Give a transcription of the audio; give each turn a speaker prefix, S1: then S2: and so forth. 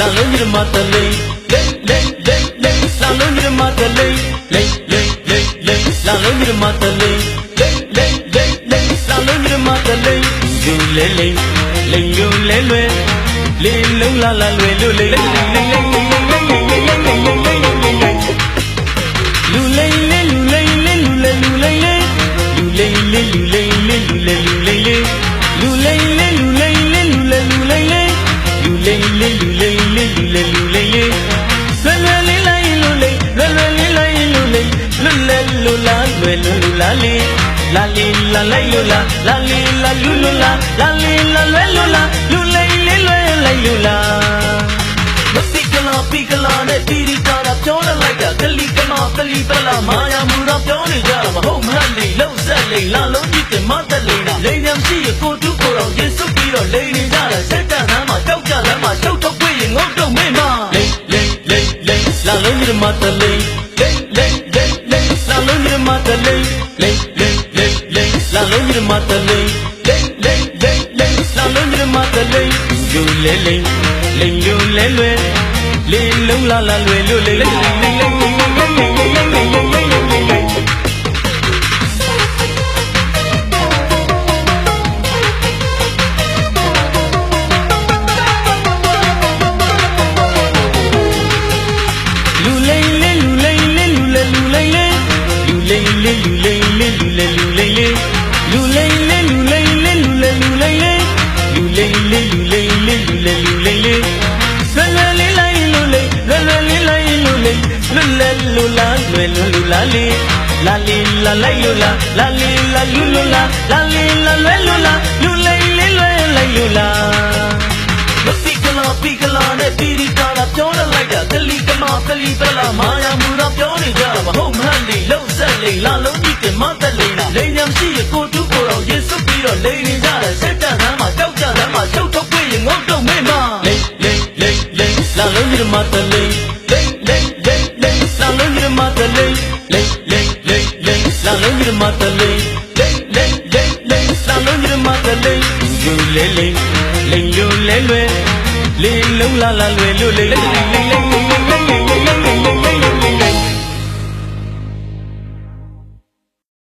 S1: လာလုံးကြီးမတလေးလေးလေးလေးလေးလာလုံးကြီးမတလေးလေးလေးလေးလေးလာလုံးကြီးမတလေးလေးလေးလေးလေးလာလုံးကြီးမတလေးလူလေးလေးလေးလူလေးလွယ်လေးလုံးလာလာလွယ်လူလေးလေး လွယ်လူလာလေးလာလေးလာလိုက်လူလာလာလေးလာလူလူလာလာလေးလာလွယ်လူလာလူလိမ့်လေးလွယ်လိုက်လူလာမသိကလာပိကလာနဲ့တီရီတာတာပြောလိုက်တာကလီကမကလီပလာမာယာမူတော့ပြောနေကြတာမဟုတ်မှန်လေလုံးဆက်လေလာလုံးကြည့်တယ်မသက်လေနာလိန်ညံရှိရကိုတူကိုတော့ယေစုပြီးတော့လိန်နေကြတာစက်တန်ဟမ်းမှာတောက်ကြလမ်းမှာရှုပ်ထုတ်ခွေရင်ငုတ်တော့မင်းမလိန်လိန်လိန်လိန်လာလုံးကြီးမတလိန်လိ လိန်လိန်လိန်လိန်လိန်လာလုံးကြီးမတလိန်လိန်လိန်လိန်လိန်လာလုံးကြီးမတလိန်ယူလေလိန်လိန်ယူလေလွယ်လေးလုံးလာလာလွယ်လွယ်လိန်လိန်လိန် လေးလူလေလူလိမ့်လေးလူလိမ့်လေးလူလိမ့်လေးလူလေလူလိမ့်လေးလူလိမ့်လေးလူလိမ့်လေးလူလေလူလိမ့်လေးလွယ်လွယ်လေးလိုက်လူလိမ့်လွယ်လွယ်လေးလိုက်လူလိမ့်လွယ်လွယ်လူလာလွယ်လွယ်လူလာလေးလာလေးလာလိုက်လူလာလာလေးလာလူလူလာလာလေးလာလွယ်လူလာလူလိမ့်လေးလွယ်လိုက်လူလာမသိကလာပိကလာနဲ့တီရီတာတာပြောလိုက်တာကလီကမကလီပလာမာယာမူတော့ပြောနေကြတာမဟုတ်မှန်လေလုံးဆက်လေလာလုံး salınırım atalım Ley ley ley ley salınırım atalım Ley ley ley ley salınırım atalım Ley ley ley ley salınırım atalım Lule ley ley lule lule Ley lula la lule lule ley ley ley ley